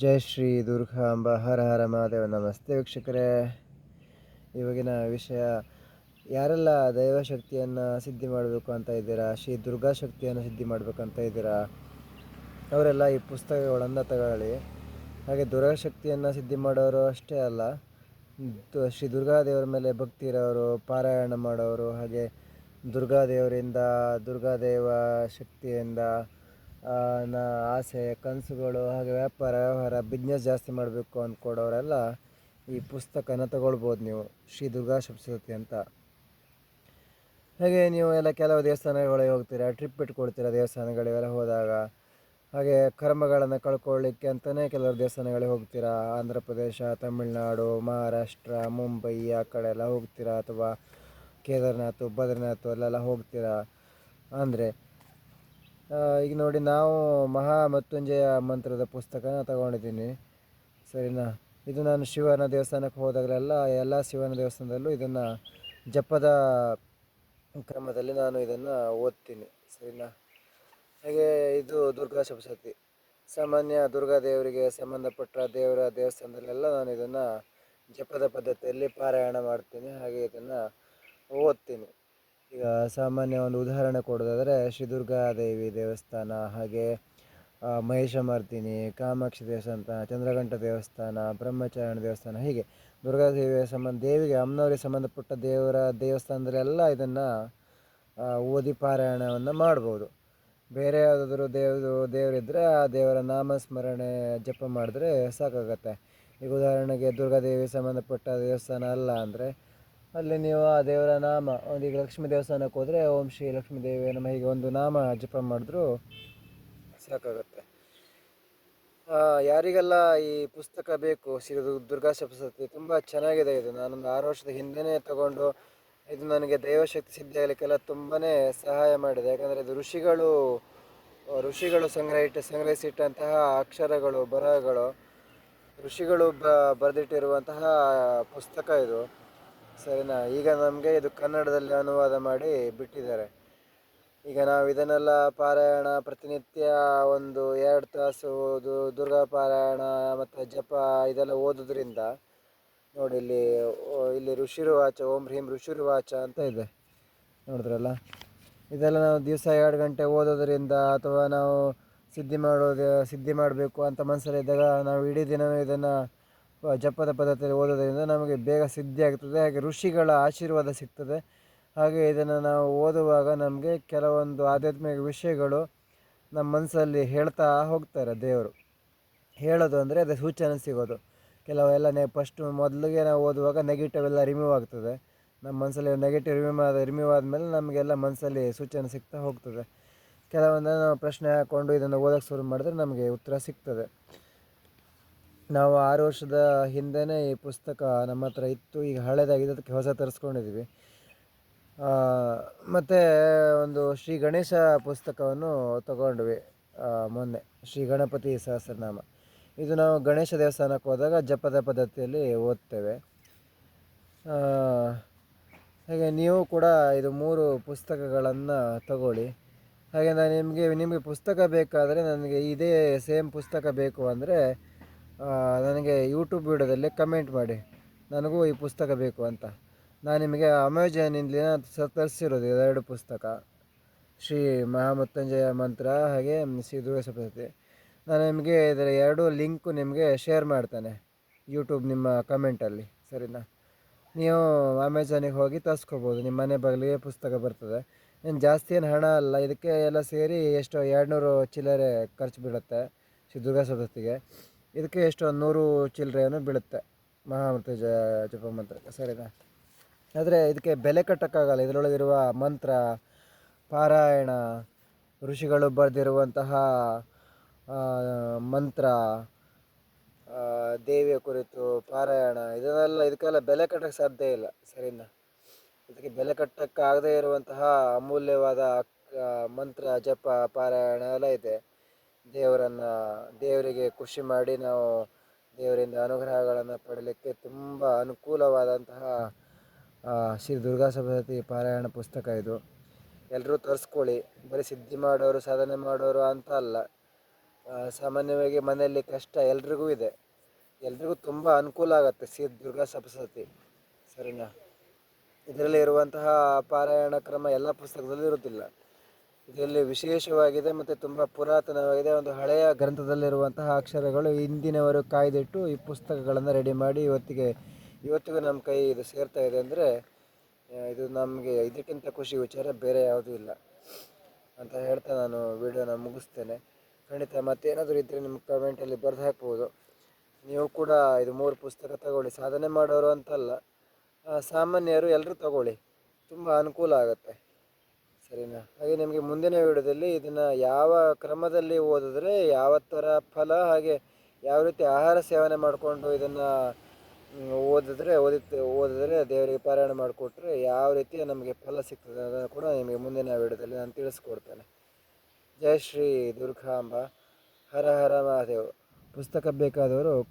ಜೈ ಶ್ರೀ ದುರ್ಗಾಂಬ ಹರ ಹರ ಮಹಾದೇವ ನಮಸ್ತೆ ವೀಕ್ಷಕರೇ. ಇವಾಗಿನ ವಿಷಯ ಯಾರೆಲ್ಲ ದೈವಶಕ್ತಿಯನ್ನು ಸಿದ್ಧಿ ಮಾಡಬೇಕು ಅಂತ ಇದ್ದೀರಾ ಶ್ರೀ ದುರ್ಗಾ ಶಕ್ತಿಯನ್ನು ಸಿದ್ಧಿ ಮಾಡಬೇಕಂತ ಇದ್ದೀರಾ ಅವರೆಲ್ಲ ಈ ಪುಸ್ತಕಗಳನ್ನು ತಗೊಳ್ಳಿ. ಹಾಗೆ ದುರ್ಗಾ ಶಕ್ತಿಯನ್ನು ಸಿದ್ಧಿ ಮಾಡೋರು ಅಷ್ಟೇ ಅಲ್ಲ ಶ್ರೀ ಶ್ರೀ ದುರ್ಗಾದೇವರ ಮೇಲೆ ಭಕ್ತಿ ಇರೋರು ಪಾರಾಯಣ ಮಾಡೋರು ಹಾಗೆ ದುರ್ಗಾದೇವರಿಂದ ದುರ್ಗಾದೇವ ಶಕ್ತಿಯಿಂದ ಆ, ನ ಆಸೆ, ಕನಸುಗಳು, ಹಾಗೆ ವ್ಯಾಪಾರ, ವ್ಯವಹಾರ ಬಿಸ್ನೆಸ್ ಜಾಸ್ತಿ ಮಾಡಬೇಕು ಅಂದ್ಕೊಡೋರೆಲ್ಲ ಈ ಪುಸ್ತಕನ ತಗೊಳ್ಬೋದು ನೀವು. ಶ್ರೀ ದುರ್ಗಾ ಸಪ್ತಸತಿ ಅಂತ. ಹಾಗೆ ನೀವು ಎಲ್ಲ ಕೆಲವು ದೇವಸ್ಥಾನಗಳಿಗೆ ಹೋಗ್ತೀರಾ ಟ್ರಿಪ್ ಇಟ್ಕೊಳ್ತೀರಾ ದೇವಸ್ಥಾನಗಳಿಗೆಲ್ಲ ಹೋದಾಗ? ಹಾಗೆ ಕರ್ಮಗಳನ್ನು ಕಳ್ಕೊಳ್ಳಿಕ್ಕೆ ಅಂತಲೇ ಕೆಲವರು ದೇವಸ್ಥಾನಗಳಿಗೆ ಹೋಗ್ತೀರಾ? ಆಂಧ್ರ ಪ್ರದೇಶ, ತಮಿಳುನಾಡು, ಮಹಾರಾಷ್ಟ್ರ, ಮುಂಬೈ, ಆ ಕಡೆ ಎಲ್ಲ ಹೋಗ್ತೀರಾ? ಅಥವಾ ಕೇದಾರ್ನಾಥ್ ಬದ್ರಿನಾಥ್ ಅಲ್ಲೆಲ್ಲ ಹೋಗ್ತೀರಾ? ಅಂದರೆ ಈಗ ನೋಡಿ ನಾವು ಮಹಾ ಮೃತ್ಯುಂಜಯ ಮಂತ್ರದ ಪುಸ್ತಕನ ತಗೊಂಡಿದ್ದೀನಿ. ಸರಿನಾ? ಇದು ನಾನು ಶಿವನ ದೇವಸ್ಥಾನಕ್ಕೆ ಹೋದಾಗಲೆಲ್ಲ ಎಲ್ಲ ಶಿವನ ದೇವಸ್ಥಾನದಲ್ಲೂ ಇದನ್ನು ಜಪದ ಕ್ರಮದಲ್ಲಿ ನಾನು ಇದನ್ನು ಓದ್ತೀನಿ. ಸರಿನಾ? ಹಾಗೆ ಇದು ದುರ್ಗಾ ಸಪ್ತಶತಿ ಸಾಮಾನ್ಯ ದುರ್ಗಾ ದೇವರಿಗೆ ಸಂಬಂಧಪಟ್ಟ ದೇವರ ದೇವಸ್ಥಾನದಲ್ಲೆಲ್ಲ ನಾನು ಇದನ್ನು ಜಪದ ಪದ್ಧತಿಯಲ್ಲಿ ಪಾರಾಯಣ ಮಾಡ್ತೀನಿ. ಹಾಗೆ ಇದನ್ನು ಓದ್ತೀನಿ. ಈಗ ಸಾಮಾನ್ಯ ಒಂದು ಉದಾಹರಣೆ ಕೊಡೋದಾದರೆ ಶ್ರೀ ದುರ್ಗಾದೇವಿ ದೇವಸ್ಥಾನ, ಹಾಗೆ ಮಹೇಶಮರ್ದಿನಿ, ಕಾಮಾಕ್ಷಿ ದೇವಸ್ಥಾನ, ಚಂದ್ರಘಂಟ ದೇವಸ್ಥಾನ, ಬ್ರಹ್ಮಚಾರಣ ದೇವಸ್ಥಾನ, ಹೀಗೆ ದುರ್ಗಾದೇವಿಯ ಸಂಬಂಧ, ದೇವಿಗೆ ಅಮ್ಮನವರಿಗೆ ಸಂಬಂಧಪಟ್ಟ ದೇವರ ದೇವಸ್ಥಾನದಲ್ಲೆಲ್ಲ ಇದನ್ನು ಓದಿ ಪಾರಾಯಣವನ್ನು ಮಾಡ್ಬೋದು. ಬೇರೆ ಯಾವುದಾದ್ರೂ ದೇವರು ದೇವರಿದ್ದರೆ ಆ ದೇವರ ನಾಮಸ್ಮರಣೆ ಜಪ ಮಾಡಿದ್ರೆ ಸಾಕಾಗತ್ತೆ. ಈಗ ಉದಾಹರಣೆಗೆ ದುರ್ಗಾದೇವಿ ಸಂಬಂಧಪಟ್ಟ ದೇವಸ್ಥಾನ ಅಲ್ಲ ಅಂದರೆ ಅಲ್ಲಿ ನೀವು ಆ ದೇವರ ನಾಮ, ಒಂದು ಈಗ ಲಕ್ಷ್ಮೀ ದೇವಸ್ಥಾನಕ್ಕೆ ಹೋದರೆ ಓಂ ಶ್ರೀ ಲಕ್ಷ್ಮೀ ದೇವಿ ನಮ್ಮ ಹೀಗೆ ಒಂದು ನಾಮ ಜಪ ಮಾಡಿದ್ರು ಸಾಕಾಗುತ್ತೆ. ಯಾರಿಗೆಲ್ಲ ಈ ಪುಸ್ತಕ ಬೇಕು, ಶ್ರೀ ದುರ್ಗಾ ಸಪ್ತಸತಿ ತುಂಬ ಚೆನ್ನಾಗಿದೆ ಇದು. ನಾನೊಂದು ಆರು ವರ್ಷದ ಹಿಂದೆನೇ ತಗೊಂಡು ಇದು ನನಗೆ ದೈವಶಕ್ತಿ ಸಿದ್ಧಿ ಆಗಲಿಕ್ಕೆಲ್ಲ ತುಂಬಾ ಸಹಾಯ ಮಾಡಿದೆ. ಯಾಕಂದರೆ ಇದು ಋಷಿಗಳು ಋಷಿಗಳು ಸಂಗ್ರಹಿಟ್ಟು, ಸಂಗ್ರಹಿಸಿಟ್ಟಂತಹ ಅಕ್ಷರಗಳು, ಬರಹಗಳು, ಋಷಿಗಳು ಬ, ಬರೆದಿಟ್ಟಿರುವಂತಹ ಪುಸ್ತಕ ಇದು. ಸರಿನಾ? ಈಗ ನಮಗೆ ಇದು ಕನ್ನಡದಲ್ಲಿ ಅನುವಾದ ಮಾಡಿ ಬಿಟ್ಟಿದ್ದಾರೆ. ಈಗ ನಾವು ಇದನ್ನೆಲ್ಲ ಪಾರಾಯಣ ಪ್ರತಿನಿತ್ಯ ಒಂದು ಎರಡು ತಾಸು ಓದು, ದುರ್ಗಾ ಪಾರಾಯಣ ಮತ್ತು ಜಪ ಇದೆಲ್ಲ ಓದೋದ್ರಿಂದ ನೋಡಿ ಇಲ್ಲಿ ಇಲ್ಲಿ ಋಷಿರುವಾಚ, ಓಂ ಹ್ರೀಂ ಋಷಿರುವಾಚ ಅಂತ ಇದೆ. ನೋಡಿದ್ರಲ್ಲ? ಇದೆಲ್ಲ ನಾವು ದಿವಸ ಎರಡು ಗಂಟೆ ಓದೋದ್ರಿಂದ ಅಥವಾ ನಾವು ಸಿದ್ಧಿ ಮಾಡೋದು, ಸಿದ್ಧಿ ಮಾಡಬೇಕು ಅಂತ ಮನಸ್ಸಲ್ಲಿದ್ದಾಗ ನಾವು ಇಡೀ ದಿನ ಇದನ್ನು ಜಪದ ಪದ್ಧತಿಯಲ್ಲಿ ಓದೋದರಿಂದ ನಮಗೆ ಬೇಗ ಸಿದ್ಧಿ ಆಗ್ತದೆ ಹಾಗೆ ಋಷಿಗಳ ಆಶೀರ್ವಾದ ಸಿಗ್ತದೆ. ಹಾಗೆ ಇದನ್ನು ನಾವು ಓದುವಾಗ ನಮಗೆ ಕೆಲವೊಂದು ಆಧ್ಯಾತ್ಮಿಕ ವಿಷಯಗಳು ನಮ್ಮ ಮನಸ್ಸಲ್ಲಿ ಹೇಳ್ತಾ ಹೋಗ್ತಾರೆ ದೇವರು. ಹೇಳೋದು ಅಂದರೆ ಅದೇ ಸೂಚನೆ ಸಿಗೋದು. ಕೆಲವೆಲ್ಲ ನೆ ಫಸ್ಟ್ ಮೊದಲಿಗೆ ನಾವು ಓದುವಾಗ ನೆಗೆಟಿವ್ ಎಲ್ಲ ರಿಮೂವ್ ಆಗ್ತದೆ. ನಮ್ಮ ಮನಸ್ಸಲ್ಲಿ ನೆಗೆಟಿವ್ ರಿಮೂವ್ ಆದ ರಿಮೂವ್ ಆದಮೇಲೆ ನಮಗೆಲ್ಲ ಮನಸ್ಸಲ್ಲಿ ಸೂಚನೆ ಸಿಗ್ತಾ ಹೋಗ್ತದೆ. ಕೆಲವೊಂದನ್ನು ನಾವು ಪ್ರಶ್ನೆ ಹಾಕ್ಕೊಂಡು ಇದನ್ನು ಓದೋಕ್ಕೆ ಶುರು ಮಾಡಿದ್ರೆ ನಮಗೆ ಉತ್ತರ ಸಿಗ್ತದೆ. ನಾವು ಆರು ವರ್ಷದ ಹಿಂದೆನೇ ಈ ಪುಸ್ತಕ ನಮ್ಮ ಹತ್ರ ಇತ್ತು. ಈಗ ಹಳೆದಾಗಿದೆ, ಅದಕ್ಕೆ ಹೊಸ ತರಿಸ್ಕೊಂಡಿದ್ದೀವಿ ಮತ್ತು ಒಂದು ಶ್ರೀ ಗಣೇಶ ಪುಸ್ತಕವನ್ನು ತಗೊಂಡ್ವಿ ಮೊನ್ನೆ. ಶ್ರೀ ಗಣಪತಿ ಸಹಸ್ರನಾಮ. ಇದು ನಾವು ಗಣೇಶ ದೇವಸ್ಥಾನಕ್ಕೆ ಹೋದಾಗ ಜಪದ ಪದ್ಧತಿಯಲ್ಲಿ ಓದ್ತೇವೆ. ಹಾಗೆ ನೀವು ಕೂಡ ಇದು ಮೂರು ಪುಸ್ತಕಗಳನ್ನು ತಗೊಳ್ಳಿ. ಹಾಗೆ ನಾನು ನಿಮಗೆ ನಿಮಗೆ ಪುಸ್ತಕ ಬೇಕಾದರೆ ನನಗೆ ಇದೇ ಸೇಮ್ ಪುಸ್ತಕ ಬೇಕು ಅಂದರೆ ನನಗೆ ಯೂಟ್ಯೂಬ್ ವಿಡಿಯೋದಲ್ಲಿ ಕಮೆಂಟ್ ಮಾಡಿ. ನನಗೂ ಈ ಪುಸ್ತಕ ಬೇಕು ಅಂತ. ನಾನು ನಿಮಗೆ ಅಮೆಜಾನಿಂದ ತರಿಸಿರೋದು ಎರಡು ಪುಸ್ತಕ. ಶ್ರೀ ಮಹಾಮೃತ್ಯುಂಜಯ ಮಂತ್ರ ಹಾಗೆ ಶ್ರೀ ದುರ್ಗಾ ನಾನು ನಿಮಗೆ ಇದರ ಎರಡು ಲಿಂಕು ನಿಮಗೆ ಶೇರ್ ಮಾಡ್ತೇನೆ ಯೂಟ್ಯೂಬ್ ನಿಮ್ಮ ಕಮೆಂಟಲ್ಲಿ ಸರಿನಾ? ನೀವು ಅಮೆಜಾನಿಗೆ ಹೋಗಿ ತರಿಸ್ಕೋಬೋದು. ನಿಮ್ಮ ಮನೆ ಬಗಲಿಗೆ ಪುಸ್ತಕ ಬರ್ತದೆ. ಏನು ಜಾಸ್ತಿ ಏನು ಹಣ ಅಲ್ಲ. ಇದಕ್ಕೆ ಎಲ್ಲ ಸೇರಿ ಎಷ್ಟೋ ಎರಡುನೂರು ಚಿಲ್ಲರೆ ಖರ್ಚು ಬೀಳುತ್ತೆ ಶ್ರೀ ದುರ್ಗಾ ಸಪ್ತಶತಿಗೆ ಇದಕ್ಕೆ ಎಷ್ಟು? ನೂರು ಚಿಲ್ಲರೆಯನ್ನು ಬೀಳುತ್ತೆ. ಮಹಾಮೃತ ಜಪ ಮಂತ್ರ. ಸರಿನಾ? ಆದರೆ ಇದಕ್ಕೆ ಬೆಲೆ ಕಟ್ಟೋಕ್ಕಾಗಲ್ಲ. ಇದರೊಳಗಿರುವ ಮಂತ್ರ, ಪಾರಾಯಣ, ಋಷಿಗಳು ಬರೆದಿರುವಂತಹ ಮಂತ್ರ ದೇವಿಯ ಕುರಿತು, ಪಾರಾಯಣ, ಇದನ್ನೆಲ್ಲ ಇದಕ್ಕೆಲ್ಲ ಬೆಲೆ ಕಟ್ಟಕ್ಕೆ ಸಾಧ್ಯ ಇಲ್ಲ. ಸರಿನಾ? ಇದಕ್ಕೆ ಬೆಲೆ ಕಟ್ಟಕ್ಕಾಗದೇ ಇರುವಂತಹ ಅಮೂಲ್ಯವಾದ ಮಂತ್ರ, ಜಪ, ಪಾರಾಯಣ ಎಲ್ಲ ಇದೆ. ದೇವರನ್ನು, ದೇವರಿಗೆ ಖುಷಿ ಮಾಡಿ ನಾವು ದೇವರಿಂದ ಅನುಗ್ರಹಗಳನ್ನು ಪಡೀಲಿಕ್ಕೆ ತುಂಬ ಅನುಕೂಲವಾದಂತಹ ಶ್ರೀ ದುರ್ಗಾ ಸಪ್ತಿ ಪಾರಾಯಣ ಪುಸ್ತಕ ಇದು. ಎಲ್ಲರೂ ತರಿಸ್ಕೊಳ್ಳಿ. ಬರೀ ಸಿದ್ಧಿ ಮಾಡೋರು, ಸಾಧನೆ ಮಾಡೋರು ಅಂತ ಅಲ್ಲ. ಸಾಮಾನ್ಯವಾಗಿ ಮನೆಯಲ್ಲಿ ಕಷ್ಟ ಎಲ್ರಿಗೂ ಇದೆ. ಎಲ್ರಿಗೂ ತುಂಬ ಅನುಕೂಲ ಆಗುತ್ತೆ ಶ್ರೀ ದುರ್ಗಾ ಸಪ್ತಸತಿ ಸರಿನಾ? ಇದರಲ್ಲಿ ಇರುವಂತಹ ಪಾರಾಯಣ ಕ್ರಮ ಎಲ್ಲ ಪುಸ್ತಕದಲ್ಲೂ ಇರುತ್ತಿಲ್ಲ ಇದರಲ್ಲಿ ವಿಶೇಷವಾಗಿದೆ ಮತ್ತು ತುಂಬ ಪುರಾತನವಾಗಿದೆ. ಒಂದು ಹಳೆಯ ಗ್ರಂಥದಲ್ಲಿರುವಂತಹ ಅಕ್ಷರಗಳು ಇಂದಿನವರು ಕಾಯ್ದಿಟ್ಟು ಈ ಪುಸ್ತಕಗಳನ್ನು ರೆಡಿ ಮಾಡಿ ಇವತ್ತಿಗೆ, ಇವತ್ತಿಗೂ ನಮ್ಮ ಕೈ ಇದು ಸೇರ್ತಾ ಇದೆ ಅಂದರೆ ಇದು ನಮಗೆ ಇದಕ್ಕಿಂತ ಖುಷಿ ವಿಚಾರ ಬೇರೆ ಯಾವುದೂ ಇಲ್ಲ ಅಂತ ಹೇಳ್ತಾ ನಾನು ವಿಡಿಯೋನ ಮುಗಿಸ್ತೇನೆ. ಖಂಡಿತ ಮತ್ತೇನಾದರೂ ಇದ್ದರೆ ನಿಮ್ಮ ಕಮೆಂಟಲ್ಲಿ ಬರೆದು ಹಾಕ್ಬೋದು. ನೀವು ಕೂಡ ಇದು ಮೂರು ಪುಸ್ತಕ ತಗೊಳ್ಳಿ. ಸಾಧನೆ ಮಾಡೋರು ಅಂತಲ್ಲ ಸಾಮಾನ್ಯರು ಎಲ್ಲರೂ ತಗೊಳ್ಳಿ. ತುಂಬ ಅನುಕೂಲ ಆಗುತ್ತೆ. ಸರಿನಾ ಹಾಗೆ ನಿಮಗೆ ಮುಂದಿನ ವಿಡಿಯೋದಲ್ಲಿ ಇದನ್ನು ಯಾವ ಕ್ರಮದಲ್ಲಿ ಓದಿದ್ರೆ ಯಾವ ಥರ ಫಲ ಹಾಗೆ ಯಾವ ರೀತಿ ಆಹಾರ ಸೇವನೆ ಮಾಡಿಕೊಂಡು ಇದನ್ನು ಓದಿದ್ರೆ ಓದಿ ಓದಿದ್ರೆ ದೇವರಿಗೆ ಪಾರಾಯಣ ಮಾಡಿಕೊಟ್ರೆ ಯಾವ ರೀತಿ ನಮಗೆ ಫಲ ಸಿಗ್ತದೆ ಅದನ್ನು ಕೂಡ ನಿಮಗೆ ಮುಂದಿನ ವಿಡಿಯೋದಲ್ಲಿ ನಾನು ತಿಳಿಸ್ಕೊಡ್ತೇನೆ. ಜಯಶ್ರೀ ದುರ್ಗಾಂಬ. ಹರ ಹರ ಮಹಾದೇವ್. ಪುಸ್ತಕ ಬೇಕಾದವರು